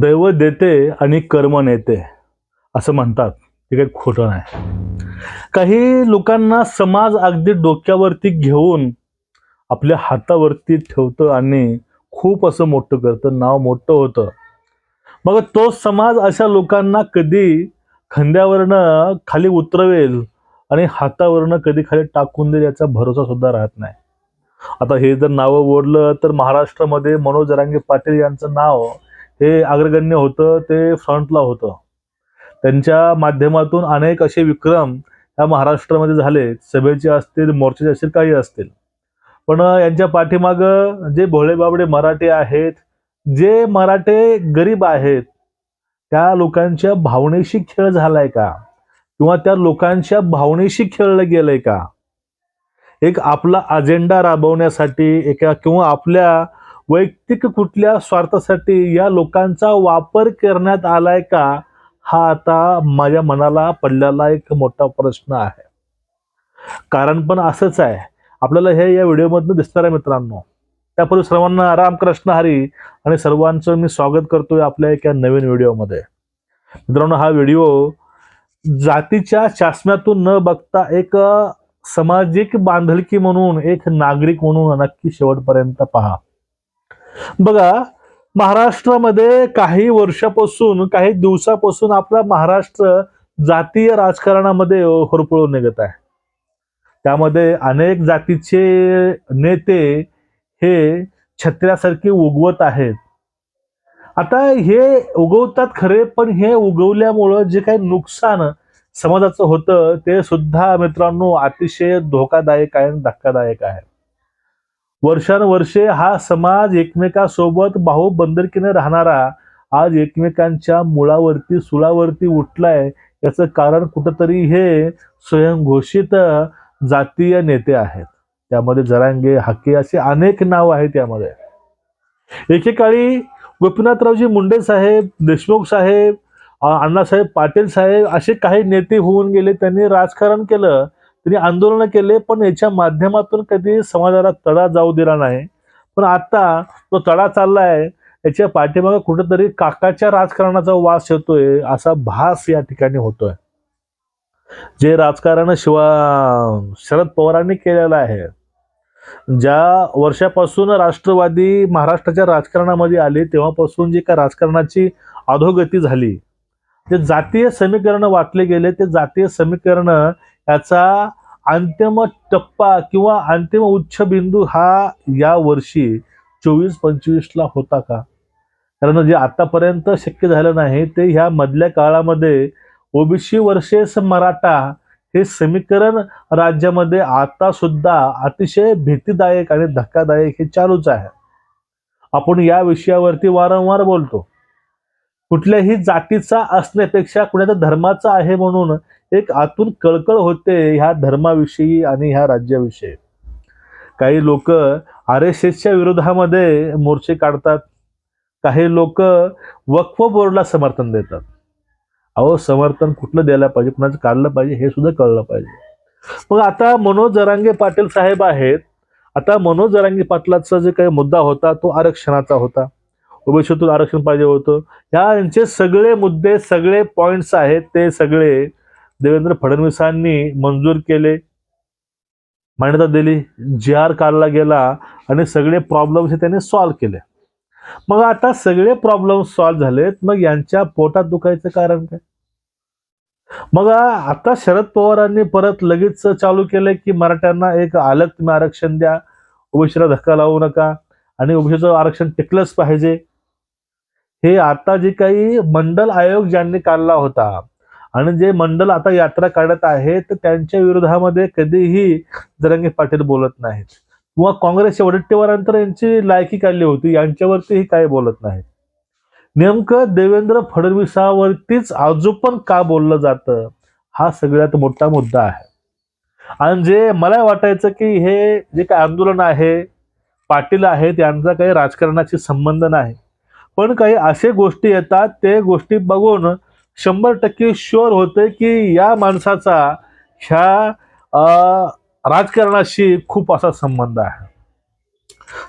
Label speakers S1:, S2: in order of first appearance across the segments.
S1: दैव देते आणि कर्म नेते असं म्हणतात. ते काही खोटं नाही. काही लोकांना समाज अगदी डोक्यावरती घेऊन आपल्या हातावरती ठेवतं आणि खूप असं मोठं करतं. नाव मोठं होतं. मग तो समाज अशा लोकांना कधी खांद्यावरनं खाली उतरवेल आणि हातावरनं कधी खाली टाकून देईल याचा भरोसा सुद्धा राहत नाही. आता हे जर नावं ओढलं तर महाराष्ट्रामध्ये मनोज रांगे पाटील यांचं नाव हे अग्रगण्य होतं ते फ्रंटला होतं. त्यांच्या माध्यमातून अनेक असे विक्रम या महाराष्ट्रामध्ये झाले. सभेचे असतील मोर्चाचे असतील काही असतील. पण यांच्या पाठीमागं जे भोळे बाबडे मराठे आहेत जे मराठे गरीब आहेत त्या लोकांच्या भावनेशी खेळ झालाय का? किंवा त्या लोकांच्या भावनेशी खेळलं गेलंय का? एक आपला अजेंडा राबवण्यासाठी एका किंवा आपल्या वैयक्तिक कुठल्या स्वार्थासाठी या लोकांचा वापर करण्यात आलाय का? हा आता माझ्या मनाला पडलेला एक मोठा प्रश्न आहे. कारण पण असंच आहे. आपल्याला हे या व्हिडिओमधनं दिसणार आहे मित्रांनो. त्यापूर्वी सर्वांना रामकृष्ण हरी आणि सर्वांचं मी स्वागत करतोय आपल्या एका नवीन व्हिडिओमध्ये. मित्रांनो हा व्हिडिओ जातीच्या चाष्म्यातून न बघता एक सामाजिक बांधलकी म्हणून एक नागरिक म्हणून नक्की शेवटपर्यंत पहा. बघा महाराष्ट्रामध्ये काही वर्षापासून काही दिवसापासून आपला महाराष्ट्र जातीय राजकारणामध्ये होरपळून निघत आहे. त्यामध्ये अनेक जातीचे नेते हे छत्र्यासारखे उगवत आहेत. आता हे उगवतात खरे पण हे उगवल्यामुळं जे काही नुकसान समाजाचं होतं ते सुद्धा मित्रांनो अतिशय धोकादायक आहे आणि धक्कादायक आहे. वर्षानुवर्षे हा समाज एकमेकासोबत भाऊबंदरकीने राहणारा आज एकमेकांच्या मुळावरती सुळावरती उठलाय याचं कारण कुठंतरी हे स्वयंघोषित जातीय नेते आहेत. त्यामध्ये जरांगे हाके असे अनेक नाव आहेत यामध्ये एकेकाळी गोपीनाथरावजी मुंडे साहेब देशमुख साहेब अण्णासाहेब पाटील साहेब असे काही नेते होऊन गेले त्यांनी राजकारण केलं. त्यांनी आंदोलन केले पण याच्या माध्यमातून कधी समाजाला तडा जाऊ दिला नाही. पण आता तो तडा चाललाय याच्या पाठीमागे कुठेतरी काकाच्या राजकारणाचा वास येतोय असा भास या ठिकाणी होतोय. जे राजकारण शिवा शरद पवारांनी केलेलं आहे ज्या वर्षापासून राष्ट्रवादी महाराष्ट्राच्या राजकारणामध्ये आले तेव्हापासून जी काय राजकारणाची अधोगती झाली जे जातीय समीकरण वाटले गेले ते जातीय समीकरण याचा अंतिम टप्पा किंवा अंतिम उच्च बिंदू हा या वर्षी चोवीस पंचवीसला होता का? कारण जे आतापर्यंत शक्य झालं नाही ते ह्या मधल्या काळामध्ये ओबीसी वर्सेस मराठा हे समीकरण राज्यामध्ये आता सुद्धा अतिशय भीतीदायक आणि धक्कादायक हे चालूच आहे. आपण या विषयावरती वारंवार बोलतो. कुठल्याही जातीचा असण्यापेक्षा कुणाच्या धर्माचा आहे म्हणून एक आतून कळकळ होते ह्या धर्माविषयी आणि ह्या राज्याविषयी. काही लोक आर एस एसच्या विरोधामध्ये मोर्चे काढतात. काही लोक वक्फ बोर्डला समर्थन देतात. अहो समर्थन कुठलं द्यायला पाहिजे? कुणाचं काढलं पाहिजे? हे सुद्धा कळलं पाहिजे. मग आता मनोज जरांगे पाटील साहेब आहेत. आता मनोज जरांगे पाटलाचा जे काही मुद्दा होता तो आरक्षणाचा होता. ओबीसीतून आरक्षण पाहिजे होतं. ह्या यांचे सगळे मुद्दे सगळे पॉइंट्स आहेत ते सगळे देवेंद्र फडणवीसांनी मंजूर केले. मान्यता दिली जी आर काढला गेला आणि सगळे प्रॉब्लेम्स हे त्यांनी सॉल्व्ह केले. मग आता सगळे प्रॉब्लेम सॉल्व्ह झालेत मग यांच्या पोटात दुखायचं कारण काय? मग आता शरद पवारांनी परत लगेच चालू केलंय की मराठ्यांना एक अलग तुम्ही आरक्षण द्या. ओबीसीला धक्का लावू नका. आणि ओबीसीचं आरक्षण टिकलंच पाहिजे. हे आता जे काही मंडल आयोग ज्यांनी काढला होता आणि जे मंडल आता यात्रा काढत आहेत तर त्यांच्या विरोधामध्ये कधीही जरंगे पाटील बोलत नाहीत. किंवा काँग्रेसच्या वडट्टीवारांतर यांची लायकी काढली होती यांच्यावरतीही काय बोलत नाहीत. नेमकं देवेंद्र फडणवीसावरतीच आजू पण का बोललं जातं हा सगळ्यात मोठा मुद्दा आहे. आणि जे मला वाटायचं की हे जे काय आंदोलन आहे पाटील आहेत यांचा काही राजकारणाशी संबंध नाही. पण काही असे गोष्टी येतात ते गोष्टी बघून शंभर टक्के शुअर होते की या माणसाचा ह्या राजकारणाशी खूप असा संबंध आहे.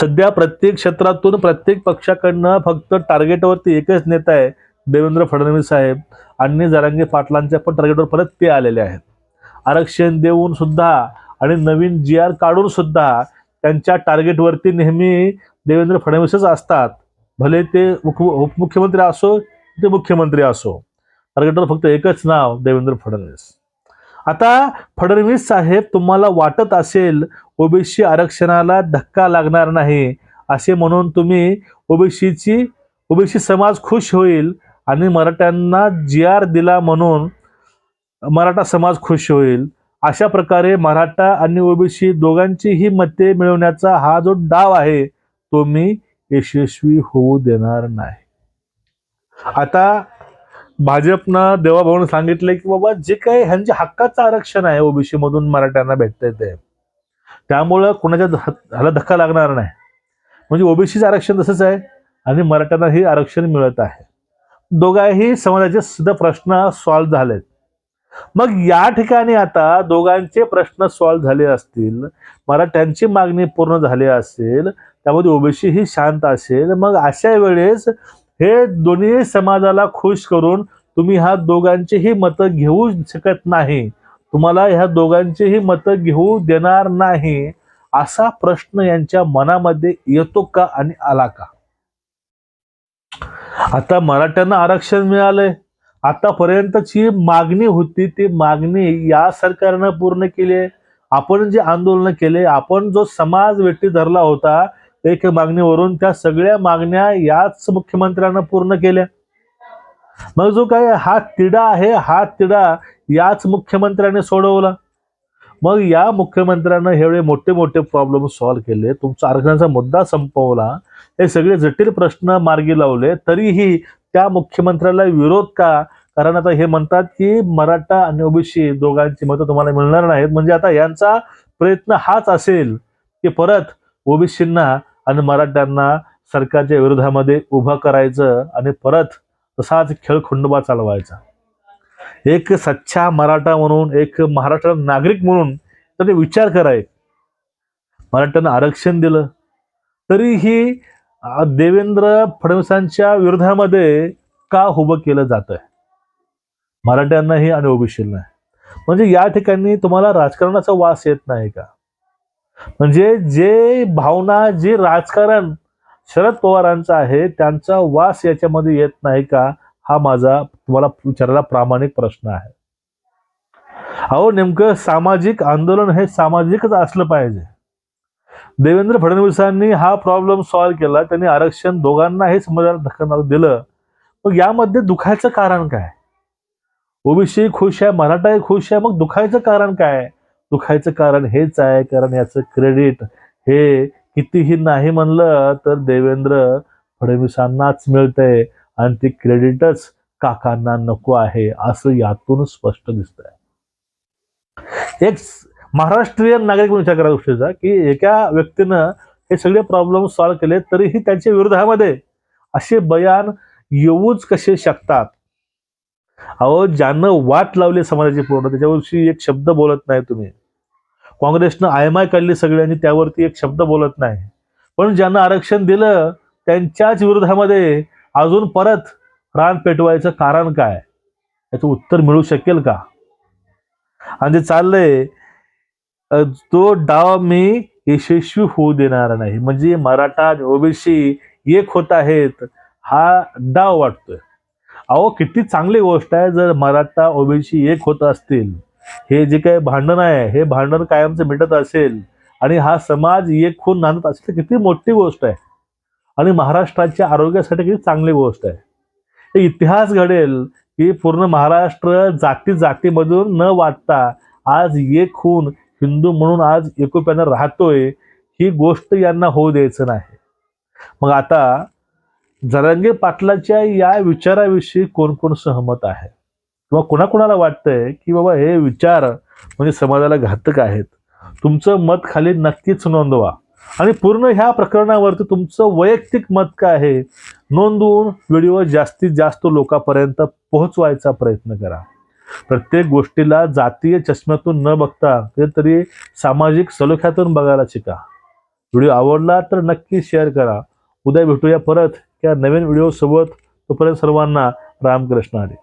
S1: सध्या प्रत्येक क्षेत्रातून प्रत्येक पक्षाकडनं फक्त टार्गेटवरती एकच नेता आहे देवेंद्र फडणवीस साहेब. आणि जरांगे पाटलांच्या पण टार्गेटवर परत ते आलेले आहेत. आरक्षण देऊन सुद्धा आणि नवीन जी आर काढून सुद्धा त्यांच्या टार्गेटवरती नेहमी देवेंद्र फडणवीसच असतात. भले ते मुख उपमुख्यमंत्री असो ते मुख्यमंत्री असो. टार्गेटवर फक्त एकच नाव देवेंद्र फडणवीस. आता फडणवीस साहेब तुम्हाला वाटत असेल ओबीसी आरक्षणाला धक्का लागणार नाही असे म्हणून तुम्ही ओबीसीची ओबीसी समाज खुश होईल आणि मराठ्यांना जी आर दिला म्हणून मराठा समाज खुश होईल. अशा प्रकारे मराठा आणि ओबीसी दोघांचीही मते मिळवण्याचा हा जो डाव आहे तो मी यशस्वी होऊ देणार नाही. आता भाजपनं देवाभाऊन सांगितलंय की बाबा जे काही ह्यांच्या हक्काचं आरक्षण आहे ओबीसी मधून मराठ्यांना भेटतंय ते त्यामुळं कुणाच्या ह्याला धक्का लागणार नाही. म्हणजे ओबीसीचं आरक्षण तसंच आहे आणि मराठ्यांना हे आरक्षण मिळत आहे. दोघांही समाजाचे सुद्धा प्रश्न सॉल्व्ह झालेत. मग या ठिकाणी आता दोघांचे प्रश्न सॉल्व्ह झाले असतील मराठ्यांची मागणी पूर्ण झाली असेल त्यामध्ये ओबीसी ही शांत असेल. मग अशा वेळेस हे दोन्ही समाजाला खुश करून तुम्ही ह्या दोघांचीही मतं घेऊ शकत नाही. तुम्हाला ह्या दोघांचीही मतं घेऊ देणार नाही. असा प्रश्न यांच्या मनामध्ये येतो का आणि आला का? आता मराठ्यांना आरक्षण मिळालंय. आतापर्यंतची मागणी होती ती मागणी या सरकारनं पूर्ण केली आपण जे आंदोलन केले आपण जो समाज वेठी धरला होता एक मागणीवरून त्या सगळ्या मागण्या याच मुख्यमंत्र्यांना पूर्ण केल्या. मग जो काय हा तिढा आहे हा तिढा याच मुख्यमंत्र्याने सोडवला. मग या मुख्यमंत्र्यानं एवढे मोठे मोठे प्रॉब्लेम सॉल्व्ह केले. तुमचा आरक्षणाचा मुद्दा संपवला. हे सगळे जटिल प्रश्न मार्गी लावले. तरीही त्या मुख्यमंत्र्याला विरोध का? कारण आता हे म्हणतात की मराठा आणि ओबीसी दोघांची मतं तुम्हाला मिळणार नाहीत. म्हणजे आता यांचा प्रयत्न हाच असेल की परत ओबीसींना आणि मराठ्यांना सरकारच्या विरोधामध्ये उभं करायचं आणि परत तसाच खेळ खंडोबा चालवायचा. एक सच्चा मराठा म्हणून एक महाराष्ट्र नागरिक म्हणून त्याने विचार कराय मराठ्यांना आरक्षण दिलं. तरीही देवेंद्र फडणवीसांच्या विरोधामध्ये का उभं केलं जात आहे मराठ्यांनाही आणि ओबीसींना म्हणजे या ठिकाणी तुम्हाला राजकारणाचा वास येत नाही का? म्हणजे जे भावना जे राजकारण शरद पवारांचं आहे त्यांचा वास याच्यामध्ये येत नाही का? हा माझा तुम्हाला विचारायला प्रामाणिक प्रश्न आहे. अहो नेमकं सामाजिक आंदोलन हे सामाजिकच असलं पाहिजे. देवेंद्र फडणवीसांनी हा प्रॉब्लेम सॉल्व्ह केला त्यांनी आरक्षण दोघांनाही समाजाला धक्का दिलं. मग यामध्ये दुखायचं कारण काय? ओबीसी खुश आहे मराठाही खुश आहे मग दुखायचं कारण काय? दुखायचं कारण हेच आहे कारण याचं क्रेडिट हे कितीही नाही म्हणलं तर देवेंद्र फडणवीसांनाच मिळतंय आणि ते क्रेडिटच काकांना नको आहे असं यातून स्पष्ट दिसतंय. एक महाराष्ट्रीयन नागरिक म्हणून विचार करा गोष्टीचा की एका व्यक्तीनं हे सगळे प्रॉब्लेम सॉल्व्ह केले तरीही त्यांच्या विरोधामध्ये असे बयान येऊच कसे शकतात? अहो ज्यानं वाट लावली समाजाची पूर्ण त्याच्याविषयी एक शब्द बोलत नाही तुम्ही. काँग्रेसनं आय एम आय काढली सगळ्यांनी त्यावरती एक शब्द बोलत नाही. पण ज्यांना आरक्षण दिलं त्यांच्याच विरोधामध्ये अजून परत रान पेटवायचं कारण काय? याचं उत्तर मिळू शकेल का? आणि ते चाललंय तो डाव मी यशस्वी होऊ देणार नाही. म्हणजे मराठा ओबीसी एक होत आहेत हा डाव वाटतोय. अहो किती चांगली गोष्ट आहे जर मराठा ओबीसी एक होत असतील हे जे काही भांडण आहे हे भांडण कायमचं मिटत असेल आणि हा समाज एक खून नांदत असेल तर किती मोठी गोष्ट आहे. आणि महाराष्ट्राच्या आरोग्यासाठी किती चांगली गोष्ट आहे. इतिहास घडेल की पूर्ण महाराष्ट्र जाती जातीमधून न वाटता आज एक खून हिंदू म्हणून आज एकोप्यानं राहतोय ही गोष्ट यांना होऊ द्यायचं नाही. मग आता जरांगे पाटलाच्या या विचाराविषयी कोण कोण सहमत आहे? किंवा कोणाकोणाला वाटतंय की बाबा हे विचार म्हणजे समाजाला घातक आहेत. तुमचं मत खाली नक्कीच नोंदवा. आणि पूर्ण ह्या प्रकरणावरती तुमचं वैयक्तिक मत काय आहे नोंदवून व्हिडिओ जास्तीत जास्त लोकांपर्यंत पोहोचवायचा प्रयत्न करा. प्रत्येक गोष्टीला जातीय चष्म्यातून न बघता तरी सामाजिक सलोख्यातून बघायला शिका. व्हिडिओ आवडला तर नक्की शेअर करा. उद्या भेटूया परत. या नवीन व्हिडिओसोबत तोपर्यंत सर्वांना रामकृष्ण हरी.